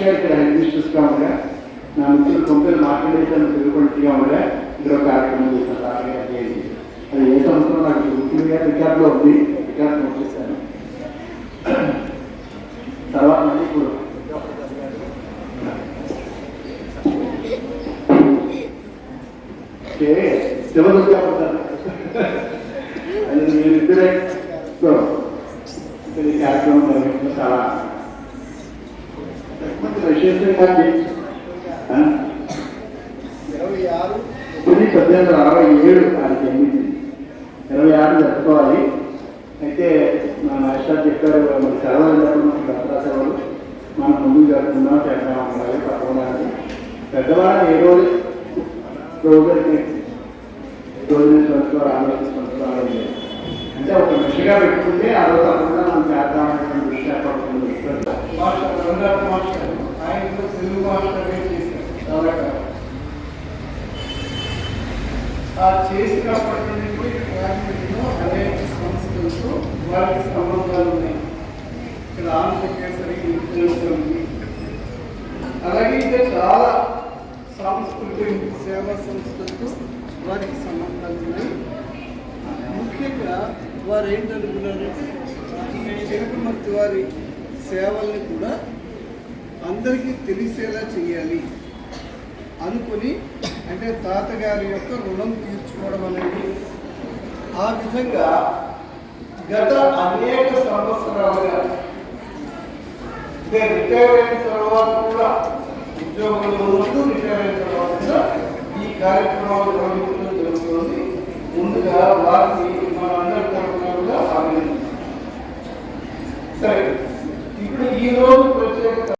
గారు ఇక్కడ అడ్మినిస్ట్రేట్గా ఉండగా నా మిత్రులు కొంచెం మాట్లాడేసాను తిరుగుబడిగా ఉండగా ఇక్కడ ఒక కార్యక్రమం చేశాను రాత్రి గారు చేసి అది ఏ సంవత్సరం నాకు గుర్తుగా రికార్డులో ఉంది రికార్డు వచ్చేసాను తర్వాత మళ్ళీ ఇప్పుడు ఓకే శివదుర్గా అది మీరిద్దరే సో ఈ కార్యక్రమం నిర్వహించడం చాలా పద్దెనిమిది వందల అరవై ఏడు ఆయనకి ఎనిమిది. ఇరవై ఆరు జరుపుకోవాలి. అయితే మా మాస్టర్ చెప్పారు మన సెలవులు జరుపుకున్నాం దసరా మనం ముందు జరుపుకుందాం చేద్దాం అన్నారు తప్పకుండా. అని. పెద్దవాళ్ళు ఏ రోజు రోజులకి రోజు సంవత్సరాలు ఆలోచించుకుంటున్నారు అంటే ఒక మిషగా పెట్టుకుంటే ఆ రోజు తప్పకుండా మాస్టర్ తెలుగు మాట్లాడే చేశారు. ఆ చేసినప్పటి నుండి ఫ్యామిలీలో అనేక సంస్థలతో వారికి సంబంధాలు ఉన్నాయి. ఇక్కడ ఆంధ్రకేసరి ఉంది అలాగే ఇంకా చాలా సాంస్కృతిక సేవా సంస్థలతో వారికి సంబంధాలు ఉన్నాయి. ముఖ్యంగా వారు ఏంటనుకున్నారంటే ఈ తిరుపతి వారి సేవల్ని కూడా అందరికీ తెలిసేలా చేయాలి అనుకుని అంటే తాతగారి యొక్క రుణం తీర్చుకోవడం అనేది. ఆ విధంగా గత అనేక సంవత్సరాలుగా అంటే రిటైర్ అయిన తర్వాత కూడా ఉద్యోగంలో ఉంటూ రిటైర్ అయిన తర్వాత కూడా ఈ కార్యక్రమాలు నిర్వహించడం జరుగుతుంది. ముందుగా వారిని మన అందరి తరఫున కూడా అభినందిస్తాం సరే ఇప్పుడు ఈ రోజు ప్రత్యేకత